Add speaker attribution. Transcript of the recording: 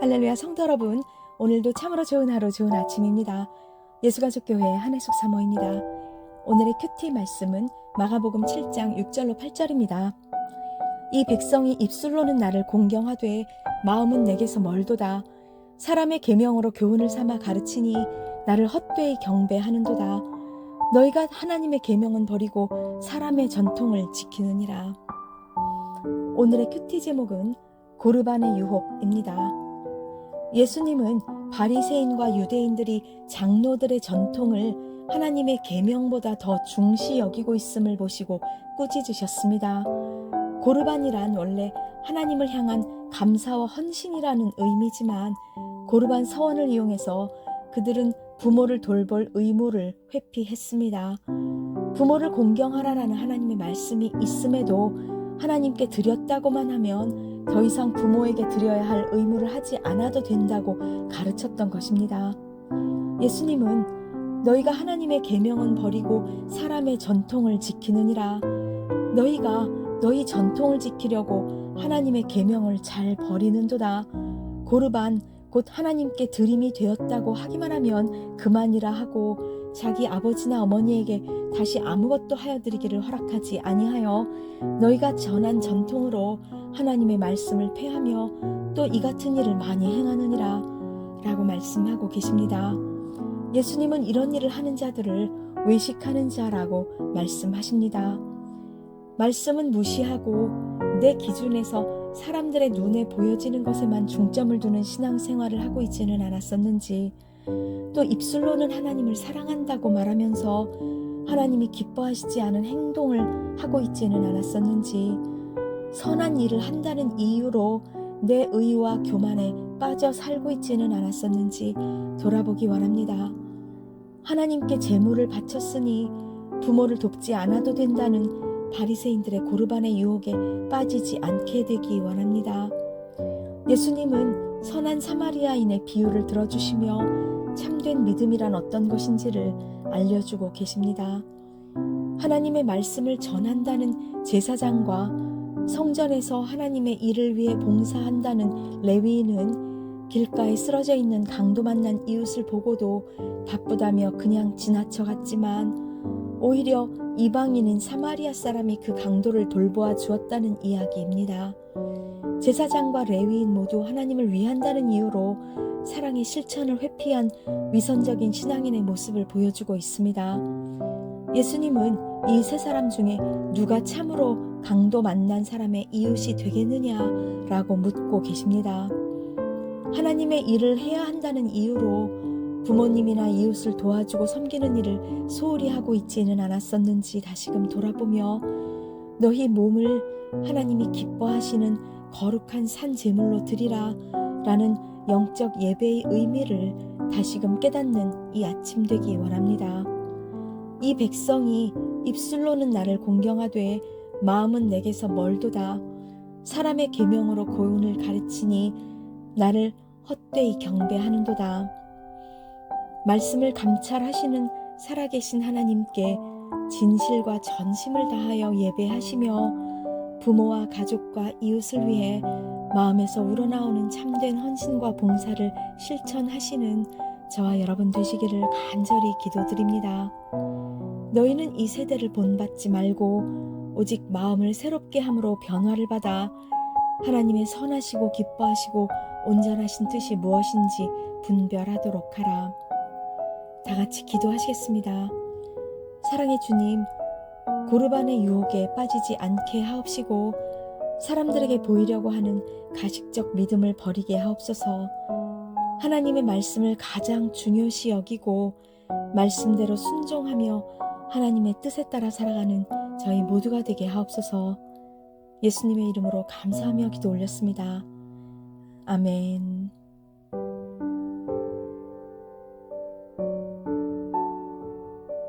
Speaker 1: 할렐루야 성도 여러분, 오늘도 참으로 좋은 하루 좋은 아침입니다. 예수가족교회 한혜숙 사모입니다. 오늘의 큐티 말씀은 마가복음 7장 6절로 8절입니다. 이 백성이 입술로는 나를 공경하되 마음은 내게서 멀도다. 사람의 계명으로 교훈을 삼아 가르치니 나를 헛되이 경배하는도다. 너희가 하나님의 계명은 버리고 사람의 전통을 지키느니라. 오늘의 큐티 제목은 고르반의 유혹입니다. 예수님은 바리새인과 유대인들이 장로들의 전통을 하나님의 계명보다 더 중시 여기고 있음을 보시고 꾸짖으셨습니다. 고르반이란 원래 하나님을 향한 감사와 헌신이라는 의미지만 고르반 서원을 이용해서 그들은 부모를 돌볼 의무를 회피했습니다. 부모를 공경하라라는 하나님의 말씀이 있음에도 하나님께 드렸다고만 하면 더 이상 부모에게 드려야 할 의무를 하지 않아도 된다고 가르쳤던 것입니다. 예수님은 너희가 하나님의 계명은 버리고 사람의 전통을 지키느니라. 너희가 너희 전통을 지키려고 하나님의 계명을 잘 버리는도다. 고르반 곧 하나님께 드림이 되었다고 하기만 하면 그만이라 하고 자기 아버지나 어머니에게 다시 아무것도 하여 드리기를 허락하지 아니하여 너희가 전한 전통으로 하나님의 말씀을 폐하며 또 이 같은 일을 많이 행하느니라 라고 말씀하고 계십니다. 예수님은 이런 일을 하는 자들을 외식하는 자라고 말씀하십니다. 말씀은 무시하고 내 기준에서 사람들의 눈에 보여지는 것에만 중점을 두는 신앙생활을 하고 있지는 않았었는지 또 입술로는 하나님을 사랑한다고 말하면서 하나님이 기뻐하시지 않은 행동을 하고 있지는 않았었는지 선한 일을 한다는 이유로 내 의와 교만에 빠져 살고 있지는 않았었는지 돌아보기 원합니다. 하나님께 재물을 바쳤으니 부모를 돕지 않아도 된다는 바리새인들의 고르반의 유혹에 빠지지 않게 되기 원합니다. 예수님은 선한 사마리아인의 비유를 들어주시며 참된 믿음이란 어떤 것인지를 알려주고 계십니다. 하나님의 말씀을 전한다는 제사장과 성전에서 하나님의 일을 위해 봉사한다는 레위인은 길가에 쓰러져 있는 강도 만난 이웃을 보고도 바쁘다며 그냥 지나쳐 갔지만 오히려 이방인인 사마리아 사람이 그 강도를 돌보아 주었다는 이야기입니다. 제사장과 레위인 모두 하나님을 위한다는 이유로 사랑의 실천을 회피한 위선적인 신앙인의 모습을 보여주고 있습니다. 예수님은 이 세 사람 중에 누가 참으로 강도 만난 사람의 이웃이 되겠느냐라고 묻고 계십니다. 하나님의 일을 해야 한다는 이유로 부모님이나 이웃을 도와주고 섬기는 일을 소홀히 하고 있지는 않았었는지 다시금 돌아보며 너희 몸을 하나님이 기뻐하시는 거룩한 산 제물로 드리라 라는 영적 예배의 의미를 다시금 깨닫는 이 아침 되기 원합니다. 이 백성이 입술로는 나를 공경하되 마음은 내게서 멀도다. 사람의 계명으로 고운을 가르치니 나를 헛되이 경배하는도다. 말씀을 감찰하시는 살아계신 하나님께 진실과 전심을 다하여 예배하시며 부모와 가족과 이웃을 위해 마음에서 우러나오는 참된 헌신과 봉사를 실천하시는 저와 여러분 되시기를 간절히 기도드립니다. 너희는 이 세대를 본받지 말고 오직 마음을 새롭게 함으로 변화를 받아 하나님의 선하시고 기뻐하시고 온전하신 뜻이 무엇인지 분별하도록 하라. 다 같이 기도하시겠습니다. 사랑의 주님, 고르반의 유혹에 빠지지 않게 하옵시고 사람들에게 보이려고 하는 가식적 믿음을 버리게 하옵소서. 하나님의 말씀을 가장 중요시 여기고 말씀대로 순종하며 하나님의 뜻에 따라 살아가는 저희 모두가 되게 하옵소서. 예수님의 이름으로 감사하며 기도 올렸습니다. 아멘.